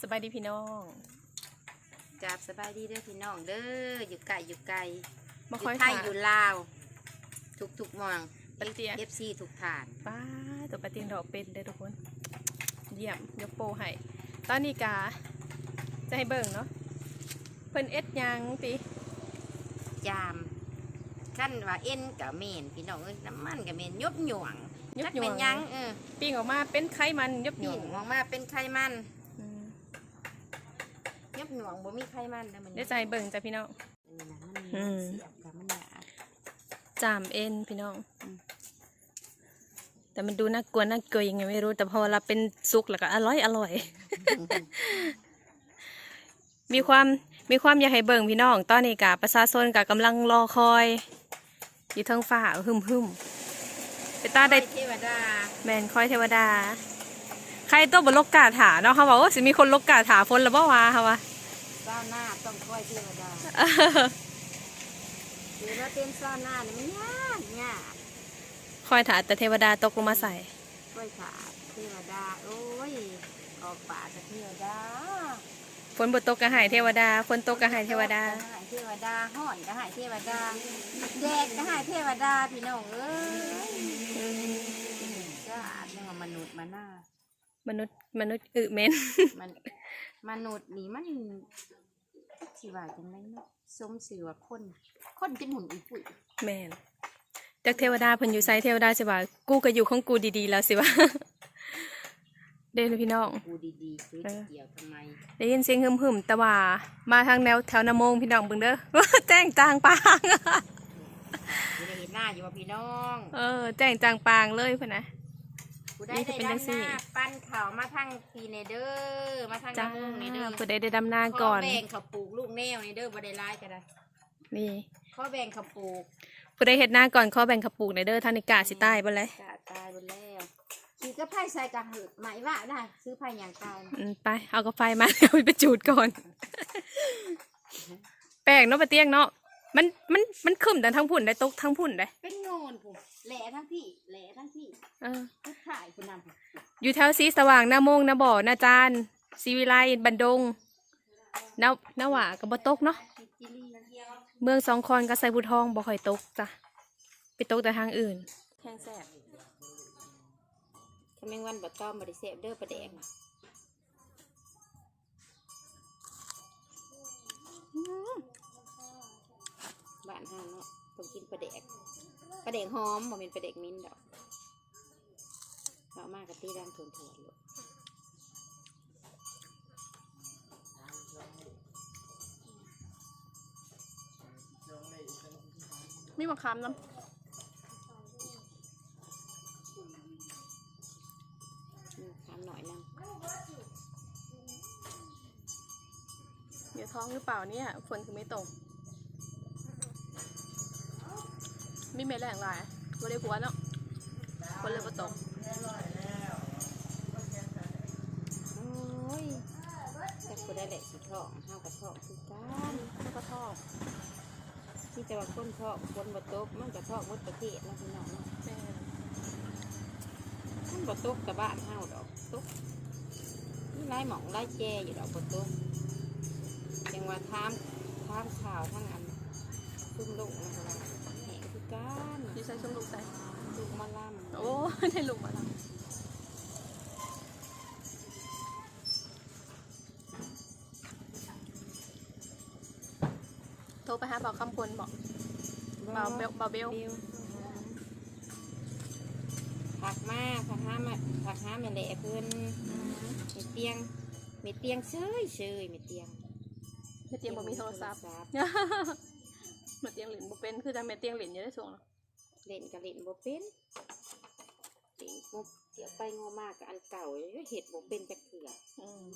สบายดีพี่น้องจับสบายดีเด้อพี่น้องเด้ออยู่ไกลอยู่ไกลอมายู่คอยไทยถ่าอยู่ลาวทุกทุกๆเมองปลาเตียเอฟซีทุกฐานป้าตัวปลาเตียงดอกเป็นเด้อทุกคน เยี่ยมยกโปรให้ตอนนี้กาจะให้เบิ่งเนาะเพิ่นเอ็ดหยังติจามขั้นว่าเอ็นกับเมนพี่น้องเอ้ยน้ำมันกับเมนยบหน่วงยจับกหยเป็วนงหยังเออปิ้งออกมาเป็นไขมันยบหยนี่วงมองมาเป็นไขมันอืม ยบหน่วงบ่มีไขมันแล้วมันเดี๋ยวจะให้เบิ่งจ้ะพี่น้องนี่นะมันอืม เสียบกับมันหนาจามเอ็นพี่น้องอืมแต่มันดูน่ากลัวน่ากลัวยังไงไม่รู้ แต่พอเราเป็นซุกแล้วก็อร่อยอร่อย มีความมีความอยากให้เบิ่งพี่น้อง ตอนนี้กะประชาชนกะกำลังรอคอย อยู่เทางฟ้าหึมหึมไปตาได้ เทวดาแมนคอยเทวดา ใครตัวบนลกกาถาเนาะเขาบอกว่าสิมีคนลกกาถาพ้นแล้วบ่วะเขาว่า เจ้าหน้าต้องคอยเทวดาหรือว่าเป็นเจ้าหน้าเนี่ยมันยากยากคอยถาแต่เทวดาตกลงมาใส่กล้วยขาดเทวดาโอ้ยออกป่าจะเทวดาฝนบตกกระหายเทวดาฝนตกกระหายเทวดากระหายเทวดาห่อนกระหายเทวดาแดดกระหายเทวดาพี่น้องเอ้ยก็อาจจะมนุษย์มาหน้า มนุษย์มนุษย์อึเมนมันมนุษย์นี่มันสิว่าจังไงเนาะสมสื่อว่าคน คนเป็นหุ่นอีปุ๋ยแมนจากเทวดาเพิ่นอยู่ไซเทวดาสิว่า กูก็อยู่ของกูดีๆแล้วสิว่า เด้เลยพี่น้อง กูดีๆซื้อเกี่ยวทำไมได้ยินเสียงหึมๆแต่ว่ามาทางแนวแถวนาโมงพี่น้องเบิ่งเด้อแจ้งจางปางกูได้เห็นหน้าอยู่ว่าพี่น้อง เออ แจ้งจางปางเลยเพิ่นนะ กูได้นี่จะได้เป็นจัด้างนซี่หน้าปั้นเขามาทางพีเนเดอร์มาทางจ้าน้ำมุงเนเดอร์เพื่อได้ได้ดำนาก่อนข้อแบ่งเขาปลูกลูกแนวเนเดอร์บ่ได้ร้ายกันนะนี่ข้อแบ่งเขาปลูกผู้ใดเฮ็ดหน้าก่อนขอแบ่งขับปลูกในเด้อท่านนิกาสิตายบ่เลยกะตายหมดแล้วขี่ก็ไพ่ใส่กระหืดไหมว่าได้ซื้อไพ่อย่างตายนะอืมไปเอากาแฟมา เอาไปจูดก่อน แปลกเนาะปะเตียงเนาะ มันมันมันขึ้นแต่ทั้งพุ่นได้ตกทั้งพุ่นได้เป็นโงนผมแหล่ทั้งพี่แหล่ทั้งพี่เออพุทถ่ายคุณนำผมอยู่แถวสีสว่างหน้าโมงหน้าบ่อหน้าจานสีวิไลบันดงหน้าหน้าหว่าก็บ่ตกเนาะจิลี่เมืองสองคอนกับไซบุทองบ่ค่อยตกจ้ะไปตกแต่ทางอื่นแข้งแซ่บถ้าแมงวันบ่ต้อมบ่ได้แซ่บเด้อประแดงอืม บ้านเฮางเนาะต้องกินปลาแดกปลาแดกหอมบ่เป็นปลาแดกมิ้นดอกเอามากกับตีดังทนทวนลูกมีมะขามน้อืมหน่อยนึงำเดี๋ยวท้องหรือเปล่าเนี่ยฝนคือไม่ตก มีเม็ดแรงหลายบ่ได้ผัวเนาะฝนเลยบ่ตกโอ้ยแต่กูได้แหละสีทองห้าวกับทองคือกันแล้วก็ทอกที่แต่ว่าคนทองคนบ่ตกมันก็ทองหมดประเทศเนาะพี่น้องเนาะแม่นมันบ่ตกแต่บ้านเฮาดอกตกนี่ไล่หมองไล่แจอยู่ดอกบ่ตกจังว่าทามทามข่าวทั้งอันซุ่มลงนะคะว่าแหงคือ กันอยู่ใส่ชมลูกใส่ลูกมาล่ำโอ้ได้ลูกมาแล้วโทรไปหาเบาคำพลบอกเบาเบลเบาเบลผักมาผักห้ามาผักห้าแม่แหละเพิ่นเม็ดเตียงเม็ดเตียงเชยเชยเม็ดเตียงแม่เตียงบ่มีโทรศัพท์แม่เตียงหลินบ่เป็นคือจังแม่เตียงหลินอยู่ได้ส่งเนาะ เล่นกับเล่นบ่เป็นเล่นงบเดี๋ยวไปงอมากกับอันเก่าเลยเห็ดบ่เป็นจักเถื่ออืม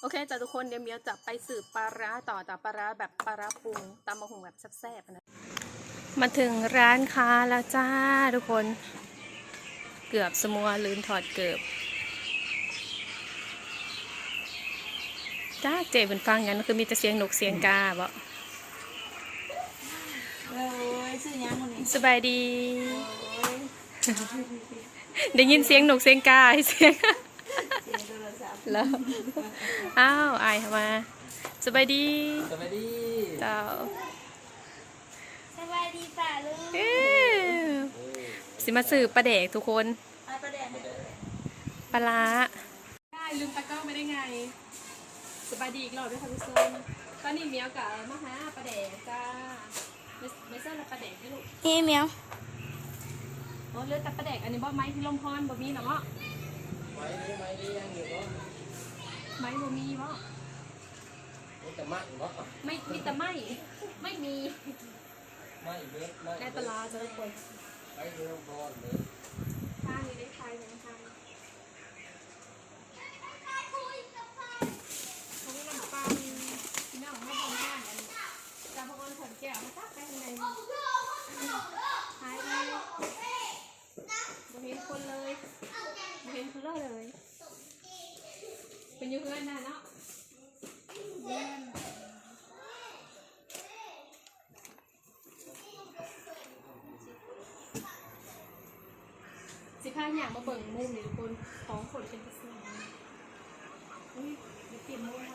โอเคจ้ะทุกคนเดี๋ยวเมียวจะไปสืบปลาร้าต่อจากปลาร้าแบบปลาร้าปรุงตำมะฮุงแบบแซ่บๆนะมาถึงร้านค้าแล้วจ้าทุกคนเกือบสมัวลืมถอดเกือบจ้าเจเป็นฟังงั้นคือมีแต่เสียงนกเสียงกาบ่ โอ้ยซื้อยังมันนี่สบายดี ได้ยินเสียงนกเสียงกาเสียงแล้วอ้าวอายเข้ามาสบายดีสวัสดีเจ้าสบายดีป่ะลุงเอ้ยสิมาสืบประเด็กทุกคนเอาประเด็นปลาร้าได้ลืมตะกร้าไม่ได้ไงสบายดีอีกรอบด้วยค่ะทุกคนตอนนี้เมียวกับมาหาประเด็กจ้า ไม่ไม่ใช่ละประเด็กนี่ลูกนี่เมียวโอ้เลือดแต่ประเด็กอันนี้บ่ไม้ที่ลมพรบ่มีเนาะไม้นี้ไม้นี้ยังอยู่เนาะไม้บ่มีบ่มีแต่มัดเนาะไม่มีแต่ไม้ไม่มีไม้เล็กไม้ได้ปลาร้าจ้าทุกคนไม้เรื่องบอลเลย ข้างนี้ได้ใครเหมือนกันเขาไม่นำปังพี่น้องไม่บองห้างอันนี้จาพกรขนแก้วมาตักไปทางไหนหายไปบ่เห็นคนเลยบ่เห็นคนเลย เป็น อยูเพื่อนนะเนาะสิพาอย่างมาเบิ่งมุมนี่ทุกคนของขนเป็นกระสืออุ้ยเดี๋ยวเปลี่ยนมุม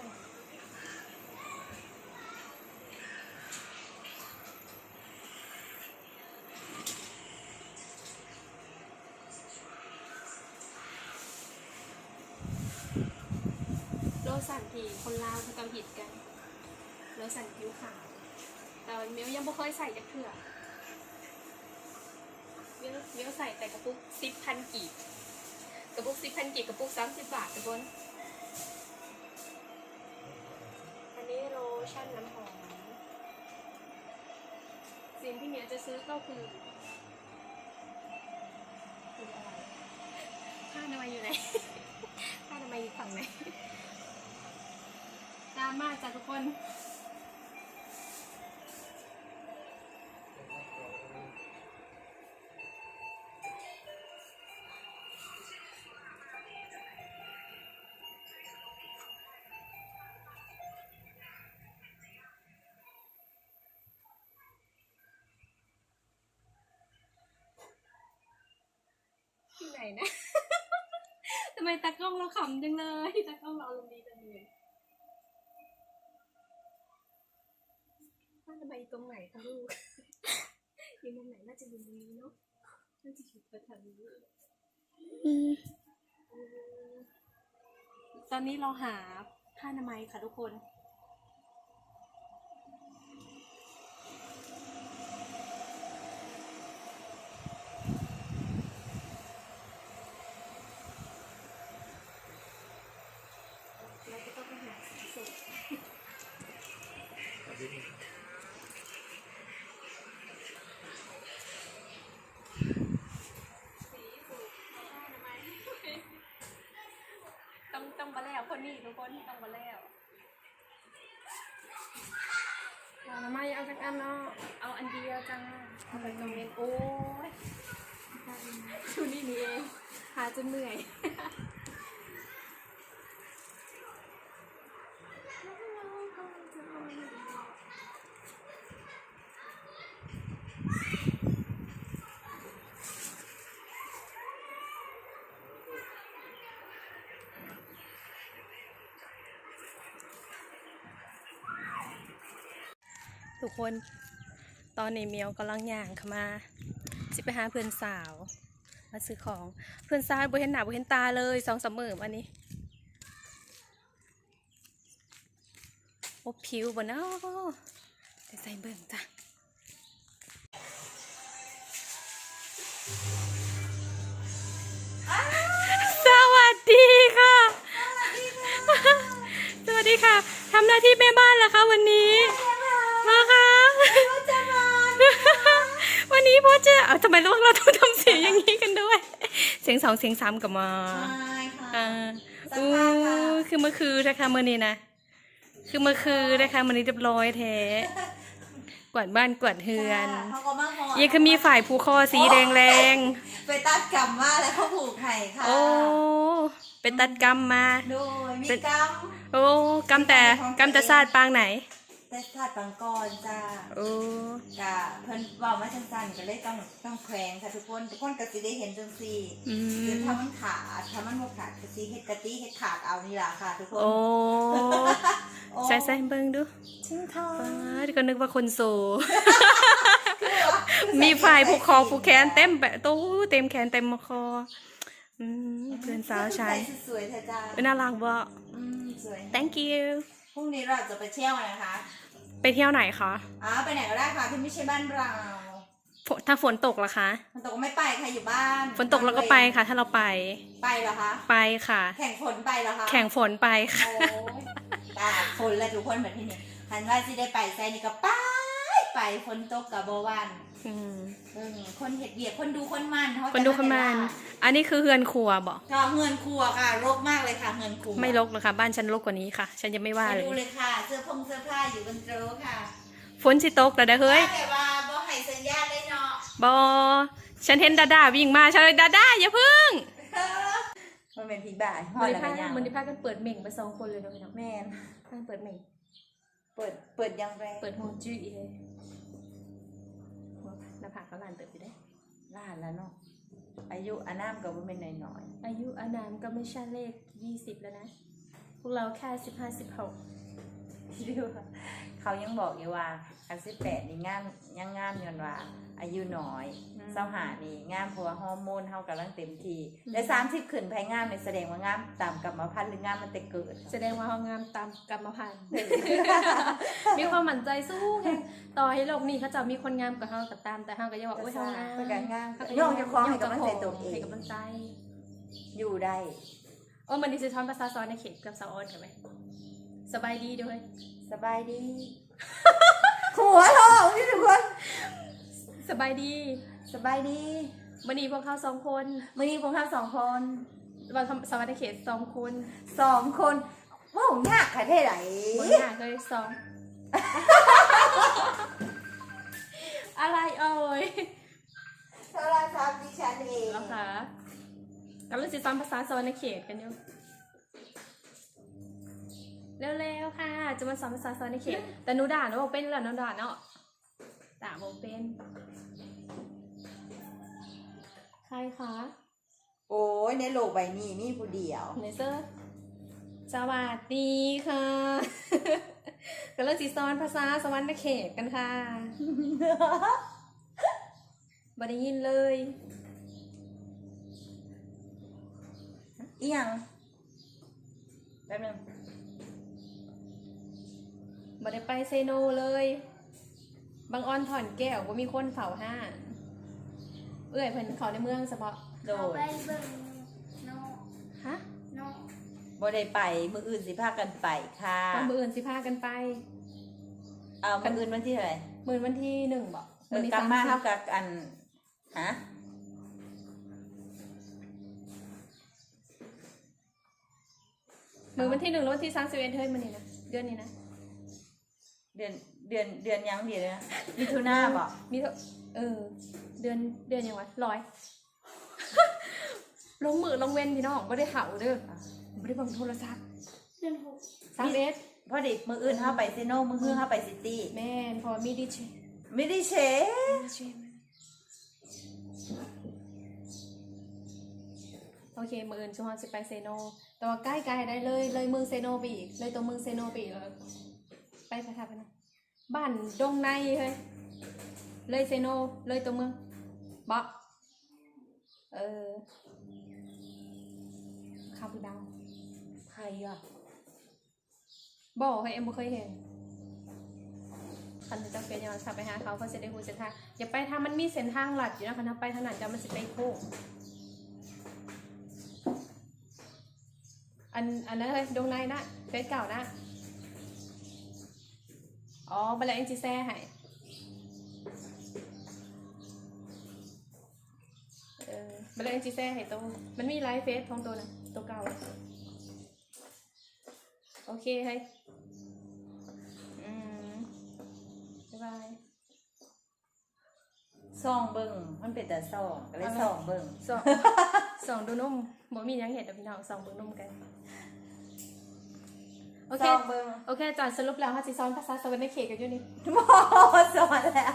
ลสันที่คนลาวเขาเกาหิดกันโลสันผิวขาวแต่เมียวยังไม่เคยใส่จักเถื่อเมียวเมียวใส่แต่กระปุกสิบพันกีบกระปุกสิบพันกีบกระปุกสามสิบบาททุกคนอันนี้โลชั่นน้ำหอมสิ่งที่เมียจะซื้อก็คือคืออะไรผ้าอนามัยอยู่ไหนผ้าอนามัยอยู่ฝั่งไหน ตามมาจ้ะทุกคน ที่ไหนนะ ทำไมตากล้องเราขำจังเลย ตากล้องเราอารมณ์ดีจังเลยว่าทำ ไมตรงไหนคะลูก อยู่ตรงไหนน่าจะอยู่ตรงนี้เนาะ น่าจะอยู่แถวๆนี้ อืมตอนนี้เราหาผ้าอนามัยค่ะทุกคน เราจะต้องไปหาสีสุดสีสุดเอาผ้าอนามัย ต้องต้องมาแล้วคนนี้ทุกคนต้องมาแล้วเอาละไม่เอาจักอันเนาะเอาอันเดียวจังเอาไปตรงเนโอ้ยชูนี่นี่เองหาจนเหนื่อย ทุกคน ตอนนี้เมียวกำลังย่างเข้ามา สิไปหาเพื่อนสาว มาซื้อของ เพื่อนสาวบ่เห็นหน้าบ่เห็นตาเลยสองสามมือวันนี้โอ้ผิวบ่เนาะแต่ใส่เบิ่งจ้ะสวัสดีค่ะ สวัสดีค่ะ ทำหน้าที่แม่บ้านแล้วคะวันนี้ มาค่ะ วันนี้พ่อจะเอาทำไมเราเราต้องทำเสียงอย่างนี้กันด้วย เสียงสองเสียงสามกลับมาใช่ค่ะอ่าอู้คือเมื่อคืนนะคะเมื่อนี้นะ คือเมื่อคืนนะคะมื่อนี้เรียบร้อยแท้กวาดบ้านกวาดเฮือนเขาก็มาขอยังคือมีฝ่ายผูกคอสีแดงแรงไปตัดกรรมมาแล้วเขาผูกไข่ค่ะๆโอ้เป็นตัดกรรมมา โดยมีเป็นกรรม โอ้กรรมแต่กรรมแต่ซาดปางไหน แต่ธาตุบางกรจ้าโอ้กะเพิ่นเว้ามาสั้นๆก็เลยต้องต้องแขวงค่ะทุกคนทุกคนก็สิได้เห็นจังซี่อืคือมถ้ามันขาดถ้ามันบ่ขาดก็สิเฮ็ดกะติเฮ็ดขาดเอานี่ล่ะค่ะ ทุกคนโอ้โอ้ใส่ใส่เบิ่งดูชิงทองป้าดก็นึกว่าคนโซ มีไฟผูกคอผูกแขนเต็มแบบตู้เต็มแขนเต็มคออืมเพื่อนสาวชายใส่สวยๆเถอะจ้าเป็นน่ารักบ่ อืมสวย thank you พรุ่งนี้เราจะไปเที่ยวนะคะไปเที่ยวไหนคะอ๋อไปไหนก็ได้ค่ะที่ไม่ใช่บ้านเราฝนถ้าฝนตกล่ะคะ ฝนตกก็ไม่ไปค่ะอยู่บ้านฝนตกเราก็ไปค่ะ ถ้าเราไป ไปเหรอคะ ไปค่ะ แข่งฝนไปเหรอคะ แข่งฝนไปค่ะโอ้ยตากฝนแล้วทุกคนเหมือนที่นี่หันว่าสิได้ไปใส่นี่ก็ไป ไปฝนตกกับโบวัน อืมเออคนเห็ดเบียกคนดูคนมันเขาคนดูคนมันอันนี้คือเฮือนครัวบอกก็เงินครัวค่ะรกมากเลยค่ะเงินครัวไม่รกหรอกค่ะ บ้านฉันรกกว่านี้ค่ะ ฉันจะไม่ว่าไปเลดูย เลยค่ะ เสื้อพงเสื้อผ้าอยู่บนโต๊ะค่ะฝนสิตกแล้วเด้อเฮ้ยแต่ว่าบ่ให้สัญญาณเลยเนาะบอฉันเห็นดาดาวิ่งมาฉันเลยดาดาอย่าพึ่งมันเป็นผีบ่ายห่อมันแล้วพากันยังมันพากันเปิดเหม่งไปสองคนเลยเนาะพี่น้องแมนพากันเปิดเหม่งเปิดเปิดยังแรงเปิดโฮมจื้ออีเลย หน้าผากก็ลานเติบอยู่ได้ล้านแล้วเนาะอายุอานามกับว่าเป็นน้อยอายุอานามก็ไม่ใช่เลขยี่สิบแล้วนะ พวกเราแค่สิบห้าสิบหกๆ ที่ดูว่าเขายังบอกอยู่ว่าอันสิบแปดนี่งามยังงามย้อนว่า อายุน้อยเศร้าหานี่งามเพราะว่าฮอร์โมนเฮากำลังเต็มที่และสามสิบขึ้นภายงามในแสดงว่างามตามกรรมพันธุ์หรืองามมันแต่เกิด แสดงว่าเขางามตามกรรมพันธุ์ มีความหมั่นใจสู้แค่ต่อให้โลกนี้เขาจะมีคนงามกว่าเขาก็ตามแต่เขาก็ยังบอกว่าเขางามเพื่อการงามเขาก็ย่องเจะคล้าของให้ย่กำลังใจตัวเอให้งกำลังใจอยู่ได้โอ้มันดิจิทัลภาษาซ้อนในเขตกับสาวออนกันไหม สบายดีด้วย สบายดี หัวทองนี่ทุกคนสบายดีสบายดีวันนี้พวกเขาสองคนมื่อนี้พวกเราสองคนวันทำสวัสดิเขตสองคนสองคนว่าผมยากค่ะเท่ไหนบนหน้าเลยสอง อะไรเอ่ยโทรศัพท์ดิฉันเองแล้วค่ะกำลังสิซ้อมภาษาสวรรณเขตกันอยู่ เร็วๆค่ะ จะมาสอนภาษาสวรรณเขตแต่หนูด่าเนาะบอกเป็นแล้วหนูด่าเนาะด่าบอกเป็น ใครคะโอ้ยในโลกใบนี้มีผู้เดียวเนเซอร์สวัสดีค่ะกำลังสิสอนภาษาสวรรณเขตกันค่ะบ่ได้ยินเลยอีหยังแป๊บนึง บ่ได้ไปเซโนเลย บางออนถอนแก้วว่ามีคนเฝ้าห้านเอื้อยเพิ่นเขาในเมืองเฉพาะโดเอายไปเบิ่งนอกฮะนอกบ่ได้ไปมืออื่นสิพากันไปค่ะตอนมืออื่นสิพากันไป เอามืออื่นวันที่เท่าไหร่มือวันที่หนึ่งบอกเออกลับมาเท่ากับอันฮะมือวันที่หนึ่งแล้ววันที่สามสิบเอ็ดเฮ้ยมันนี่นะเดือนนี้นะ เดือนเดือนเดือนยังเดือนนะมิถุนาบอกมีเท่าเออ เดือนเดือนยังวะร้อย ลงมือลงเว้นพี่น้องไม่ได้เห่าเด้อไม่ได้เบังโทรศัพท์เดือนหกสามเอ็ดพอดีมืออื่นเข้าไปเซโนมืออื่นเข้าไปซิตี้แม่นเพอมีดีเจไม่ได้เชดีเจมาโอเคมืออื่นสุฮอนสิไปเซโนแต่ว่าใกล้ๆได้เลยเลยเมืองเซโนไปอีกเลยตัวเมืองเซโนไปอีกเลย ไปพระธาตุพนมบ้านดงในเฮ้ยเลยเซโนเลยตัวเมืองบอกเออข้าวผู้ดาวใครอะบอกให้เอ็มบ่เคยเห็นคันจะเป็นยังไงขับไปหาเขาเขาจะได้หูเส้นทางอย่าไปทางมันมีเส้นทางหลัดอยู่นะคันถ้าไปทางนั้นจะมันสิไปโค้งอันอันนั้นเฮ้ยดงในนะเฟซเก่านะ อ๋อบัลลังก์จีแซ่ให้เออบัลลังก์จีแซ่ให้ตัวมันมีไลฟ์เฟซของตัวนะตัวเก่าโอเคเฮ้ยอืมบ๊ายบายซองเบิ่งมันเป็นแต่ซองก็เลยซองเบิ่ง สอง สองดูนุ่มบ่มีหยังเห็ดแต่พี่น้องสองเบิ่งนุ่มกัน โอเค ซองเบิ่งโอเคจานสรุปแล้วค่ะสิซ้อนภาษาสวรรค์เขตกันอยู่นี่หมอสอนแล้ว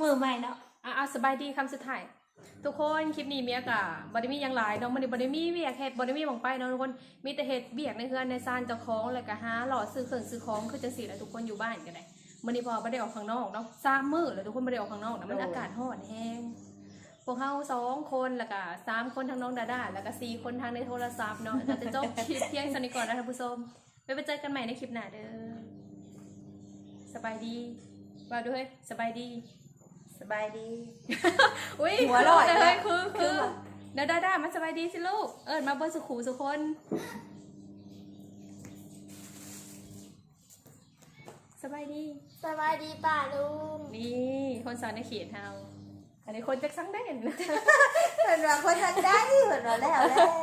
มือใหม่เนาะอะเอาสบายดีคำสุดท้าย ทุกคนคลิปนี้เมียกะบอดี้มีหยังหลายเนาะมันบอดี้มีเวียกเฮ็ดบอดี้มีหมองไปเนาะทุกคนมีแต่เฮ็ดเบียกในเฮือนในซานเจ้าของแล้วก็หาหล่อซื้อเครื่องซื้อของคือจังซี่แหละทุกคนอยู่บ้านกันได้มันนี่พอบ่ได้ออกข้างนอกเนาะสามมื้อแล้วทุกคนบ่ได้ออกข้างนอกนะมันอากาศร้อนแฮงพวกเฮาสองคนแล้วก็สามคนทางน้องดาดาแล้วก็สี่คนทางในโทรศัพท์เนาะก็จะจบคลิปเพียงเท่านี้ก่อนนะท่านผู้ชม ไว้ไปเจอกันใหม่ในคลิปหน้าเด้อสบายดีว่าด้วยสบายดี สบายดี อุ้ยหัวเราะคือเลเลยยคือคือเดี๋ยวด้าด้ามาสบายดีสิลูก เอิญมาเบอร์สุขูสุคน สบายดีสบายดีป่าลุงนี่คนสอนในเขียนเฮาอันนี้คนจากสังเด่นเพิ่นว่าคนทันได้เพิ่นว่าแล้วแล้ว